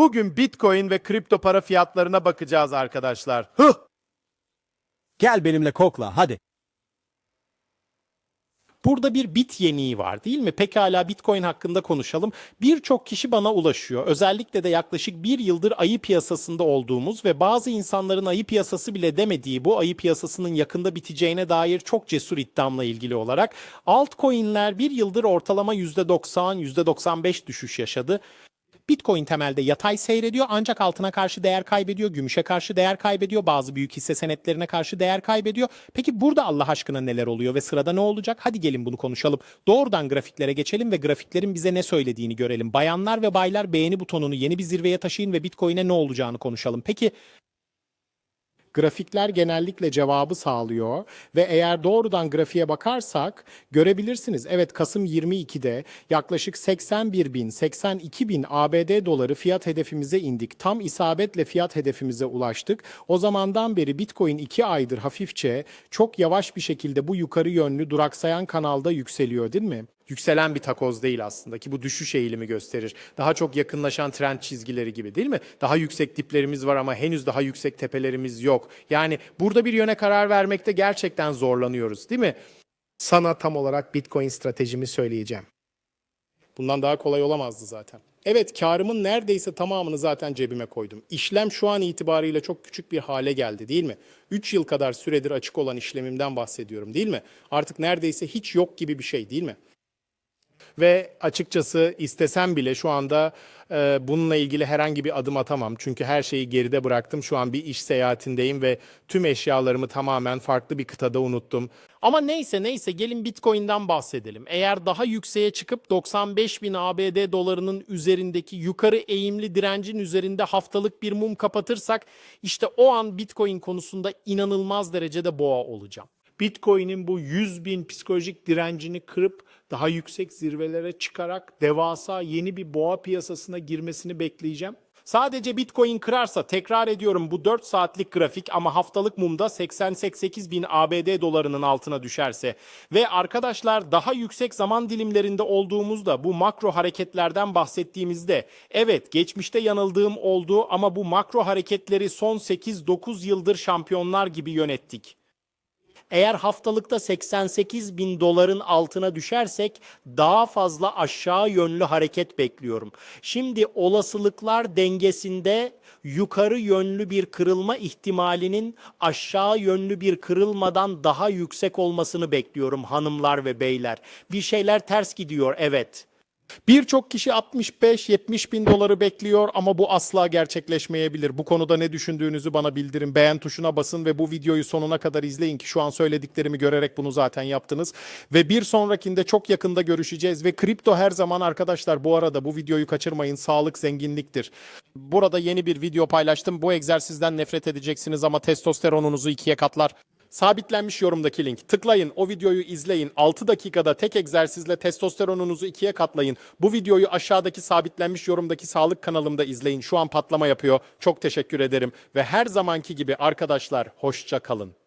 Bugün Bitcoin ve kripto para fiyatlarına bakacağız arkadaşlar. Hıh! Gel benimle kokla hadi. Burada bir bit yeniği var değil mi? Pekala Bitcoin hakkında konuşalım. Birçok kişi bana ulaşıyor. Özellikle de yaklaşık bir yıldır ayı piyasasında olduğumuz ve bazı insanların ayı piyasası bile demediği bu ayı piyasasının yakında biteceğine dair çok cesur iddiamla ilgili olarak altcoin'ler bir yıldır ortalama %90, %95 düşüş yaşadı. Bitcoin temelde yatay seyrediyor ancak altına karşı değer kaybediyor, gümüşe karşı değer kaybediyor, bazı büyük hisse senetlerine karşı değer kaybediyor. Peki burada Allah aşkına neler oluyor ve sırada ne olacak? Hadi gelin bunu konuşalım. Doğrudan grafiklere geçelim ve grafiklerin bize ne söylediğini görelim. Bayanlar ve baylar beğeni butonunu yeni bir zirveye taşıyın ve Bitcoin'e ne olacağını konuşalım. Peki Grafikler genellikle cevabı sağlıyor ve eğer doğrudan grafiğe bakarsak görebilirsiniz. Evet Kasım 22'de yaklaşık 81 bin, 82 bin ABD doları fiyat hedefimize indik. Tam isabetle fiyat hedefimize ulaştık. O zamandan beri Bitcoin 2 aydır hafifçe çok yavaş bir şekilde bu yukarı yönlü duraksayan kanalda yükseliyor değil mi? Yükselen bir takoz değil aslında ki bu düşüş eğilimi gösterir. Daha çok yakınlaşan trend çizgileri gibi değil mi? Daha yüksek diplerimiz var ama henüz daha yüksek tepelerimiz yok. Yani burada bir yöne karar vermekte gerçekten zorlanıyoruz değil mi? Sana tam olarak Bitcoin stratejimi söyleyeceğim. Bundan daha kolay olamazdı zaten. Evet karımın neredeyse tamamını zaten cebime koydum. İşlem şu an itibariyle çok küçük bir hale geldi değil mi? 3 yıl kadar süredir açık olan işlemimden bahsediyorum değil mi? Artık neredeyse hiç yok gibi bir şey değil mi? Ve açıkçası istesem bile şu anda e, bununla ilgili herhangi bir adım atamam. Çünkü her şeyi geride bıraktım. Şu an bir iş seyahatindeyim ve tüm eşyalarımı tamamen farklı bir kıtada unuttum. Ama neyse neyse gelin Bitcoin'den bahsedelim. Eğer daha yükseğe çıkıp 95 bin ABD dolarının üzerindeki yukarı eğimli direncin üzerinde haftalık bir mum kapatırsak işte o an Bitcoin konusunda inanılmaz derecede boğa olacağım. Bitcoin'in bu 100 bin psikolojik direncini kırıp daha yüksek zirvelere çıkarak devasa yeni bir boğa piyasasına girmesini bekleyeceğim. Sadece Bitcoin kırarsa tekrar ediyorum bu 4 saatlik grafik ama haftalık mumda 80-88 bin ABD dolarının altına düşerse ve arkadaşlar daha yüksek zaman dilimlerinde olduğumuzda bu makro hareketlerden bahsettiğimizde evet geçmişte yanıldığım oldu ama bu makro hareketleri son 8-9 yıldır şampiyonlar gibi yönettik. Eğer haftalıkta 88 bin doların altına düşersek daha fazla aşağı yönlü hareket bekliyorum. Şimdi olasılıklar dengesinde yukarı yönlü bir kırılma ihtimalinin aşağı yönlü bir kırılmadan daha yüksek olmasını bekliyorum hanımlar ve beyler. Bir şeyler ters gidiyor evet. Birçok kişi 65-70 bin doları bekliyor ama bu asla gerçekleşmeyebilir. Bu konuda ne düşündüğünüzü bana bildirin. Beğen tuşuna basın ve bu videoyu sonuna kadar izleyin ki şu an söylediklerimi görerek bunu zaten yaptınız. Ve bir sonrakinde çok yakında görüşeceğiz ve kripto her zaman arkadaşlar bu arada bu videoyu kaçırmayın. Sağlık zenginliktir. Burada yeni bir video paylaştım. Bu egzersizden nefret edeceksiniz ama testosteronunuzu ikiye katlar. Sabitlenmiş yorumdaki link. Tıklayın, o videoyu izleyin. 6 dakikada tek egzersizle testosteronunuzu ikiye katlayın. Bu videoyu aşağıdaki sabitlenmiş yorumdaki sağlık kanalımda izleyin. Şu an patlama yapıyor. Çok teşekkür ederim. Ve her zamanki gibi arkadaşlar hoşça kalın.